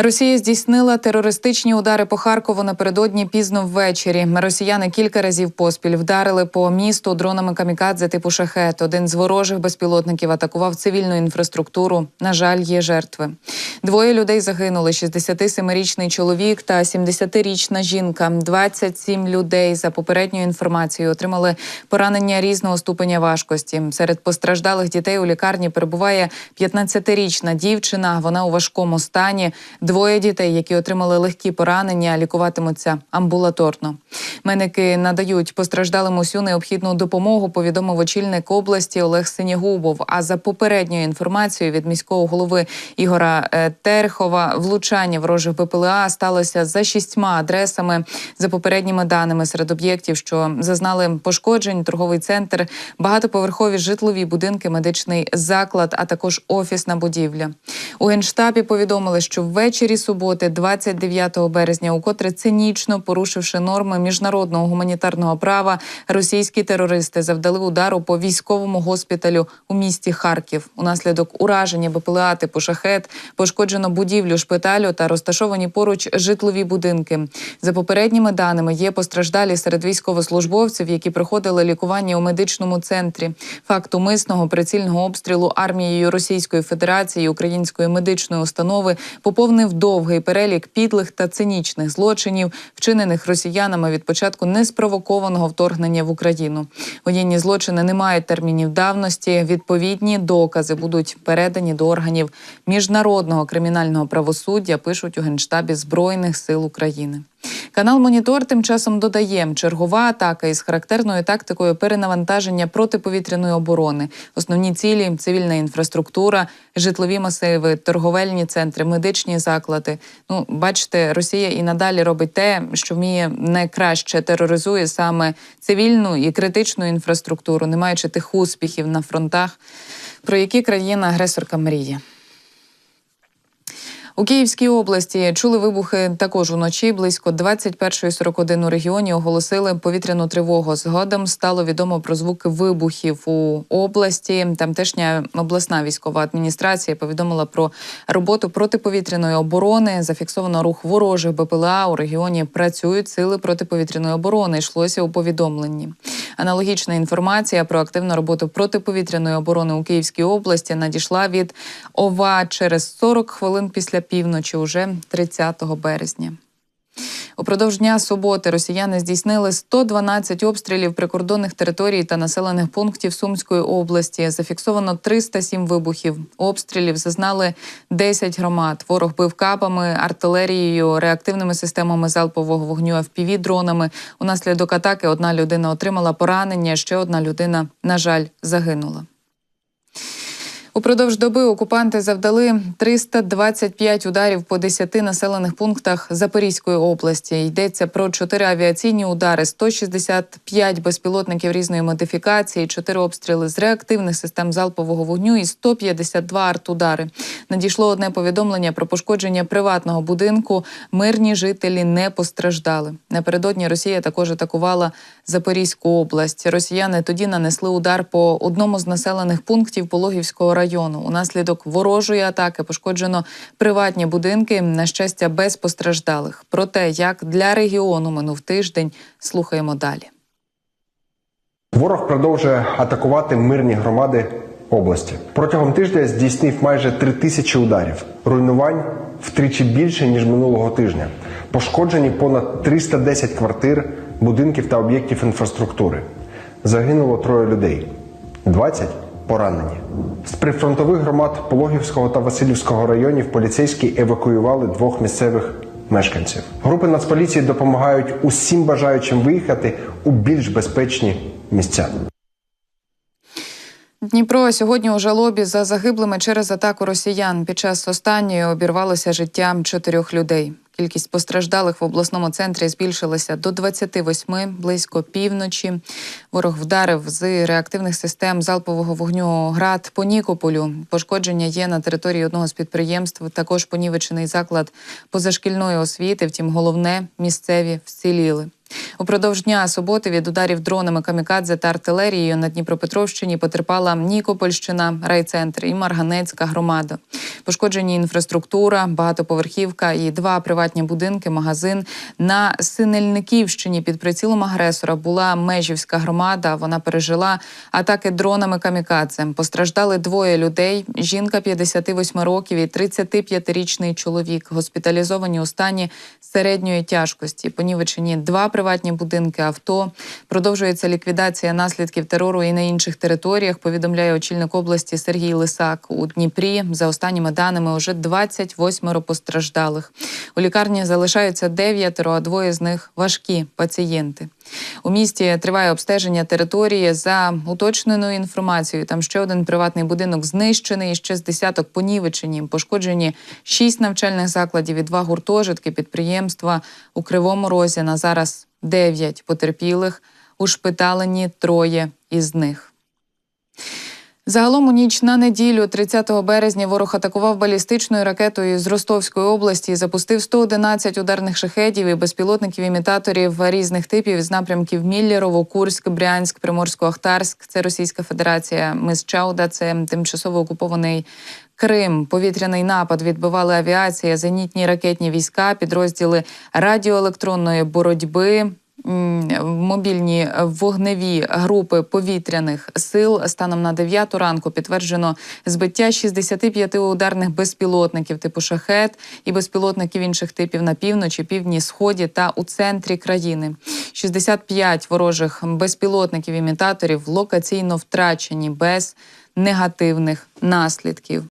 Росія здійснила терористичні удари по Харкову напередодні пізно ввечері. Росіяни кілька разів поспіль вдарили по місту дронами камікадзе типу шахет. Один з ворожих безпілотників атакував цивільну інфраструктуру. На жаль, є жертви. Двоє людей загинули: 67-річний чоловік та 70-річна жінка. 27 людей за попередньою інформацією отримали поранення різного ступеня важкості. Серед постраждалих дітей у лікарні перебуває 15-річна дівчина. Вона у важкому стані. Двоє дітей, які отримали легкі поранення, лікуватимуться амбулаторно. Медики надають постраждалим усю необхідну допомогу. Повідомив очільник області Олег Синєгубов. А за попередньою інформацією від міського голови Ігора е, Терхова, влучання ворожих БПЛА сталося за шістьма адресами. За попередніми даними серед об'єктів, що зазнали пошкоджень, торговий центр, багатоповерхові житлові будинки, медичний заклад, а також офісна будівля. У генштабі повідомили, що ввечері суботи, 29 березня, укотре цинічно порушивши норми міжнародного гуманітарного права, російські терористи завдали удару по військовому госпіталю у місті Харків. Унаслідок ураження БПЛА типу шахет пошкоджено будівлю шпиталю та розташовані поруч житлові будинки. За попередніми даними є постраждалі серед військовослужбовців, які проходили лікування у медичному центрі. Факт умисного прицільного обстрілу армією Російської Федерації Української медичної установи поповнив довгий перелік підлих та цинічних злочинів, вчинених росіянами від початку неспровокованого вторгнення в Україну. Воєнні злочини не мають термінів давності. Відповідні докази будуть передані до органів міжнародного кримінального правосуддя. Пишуть у генштабі збройних сил України. Канал Монітор тим часом додає чергова атака із характерною тактикою перенавантаження протиповітряної оборони, основні цілі, цивільна інфраструктура, житлові масиви, торговельні центри, медичні заклади. Ну, бачите, Росія і надалі робить те, що вміє найкраще тероризує саме цивільну і критичну інфраструктуру, не маючи тих успіхів на фронтах, про які країна-агресорка мріє. У Київській області чули вибухи також уночі. Близько 21.41 у регіоні оголосили повітряну тривогу. Згодом стало відомо про звуки вибухів у області. Тамтешня обласна військова адміністрація повідомила про роботу протиповітряної оборони. Зафіксовано рух ворожих БПЛА у регіоні. Працюють сили протиповітряної оборони. Йшлося у повідомленні. Аналогічна інформація про активну роботу протиповітряної оборони у Київській області надійшла від ОВА через 40 хвилин після півночі, уже 30 березня. Упродовж дня суботи росіяни здійснили 112 обстрілів прикордонних територій та населених пунктів Сумської області. Зафіксовано 307 вибухів. Обстрілів зазнали 10 громад. Ворог бив капами, артилерією, реактивними системами залпового вогню fpv дронами. Унаслідок атаки одна людина отримала поранення. Ще одна людина, на жаль, загинула. Упродовж доби окупанти завдали 325 ударів по 10 населених пунктах Запорізької області. Йдеться про 4 авіаційні удари, 165 безпілотників різної модифікації, 4 обстріли з реактивних систем залпового вогню і 152 артудари. Надійшло одне повідомлення про пошкодження приватного будинку. Мирні жителі не постраждали. Напередодні Росія також атакувала Запорізьку область. Росіяни тоді нанесли удар по одному з населених пунктів Пологівського району. Унаслідок ворожої атаки пошкоджено приватні будинки. На щастя, без постраждалих. Про те, як для регіону минув тиждень, слухаємо далі. Ворог продовжує атакувати мирні громади області. Протягом тижня здійснив майже три тисячі ударів. Руйнувань втричі більше ніж минулого тижня. Пошкоджені понад 310 квартир, будинків та об'єктів інфраструктури. Загинуло троє людей, 20 поранені. З прифронтових громад Пологівського та Васильівського районів поліцейські евакуювали двох місцевих мешканців. Групи Нацполіції допомагають усім бажаючим виїхати у більш безпечні місця. Дніпро сьогодні у жалобі за загиблими через атаку росіян. Під час останньої обірвалося життя чотирьох людей. Кількість постраждалих в обласному центрі збільшилася до 28, близько півночі. Ворог вдарив з реактивних систем залпового вогню град по Нікополю. Пошкодження є на території одного з підприємств. Також понівечений заклад позашкільної освіти. Втім, головне місцеві вціліли. Упродовж дня суботи від ударів дронами камікадзе та артилерією на Дніпропетровщині потерпала Нікопольщина, райцентр і Марганецька громада. Пошкоджені інфраструктура, багатоповерхівка і два приватні будинки, магазин. На Синельниківщині під прицілом агресора була Межівська громада. Вона пережила атаки дронами камікадзе. Постраждали двоє людей: жінка 58 років і 35-річний чоловік. Госпіталізовані у стані середньої тяжкості. Понівечені два приватні будинки, авто. Продовжується ліквідація наслідків терору і на інших територіях. Повідомляє очільник області Сергій Лисак у Дніпрі. За останніми даними, уже 28 постраждалих. У лікарні залишаються дев'ятеро, а двоє з них важкі пацієнти. У місті триває обстеження території за уточненою інформацією. Там ще один приватний будинок знищений, ще з десяток понівечені. Пошкоджені шість навчальних закладів і два гуртожитки підприємства у Кривому Розі. На зараз дев'ять потерпілих. Ушпиталені троє із них. Загалом у ніч на неділю, 30 березня, ворог атакував балістичною ракетою з Ростовської області і запустив 111 ударних шахедів і безпілотників імітаторів різних типів з напрямків Міллєрово, Курськ, Брянськ, Приморсько-Ахтарськ. Це Російська Федерація. Мис Чауда, це тимчасово окупований Крим. Повітряний напад відбивали авіація, зенітні ракетні війська, підрозділи радіоелектронної боротьби. Мобільні вогневі групи повітряних сил станом на 9 ранку підтверджено збиття 65 ударних безпілотників типу шахет і безпілотників інших типів на півночі, півдні, сході та у центрі країни. 65 ворожих безпілотників імітаторів локаційно втрачені без негативних наслідків.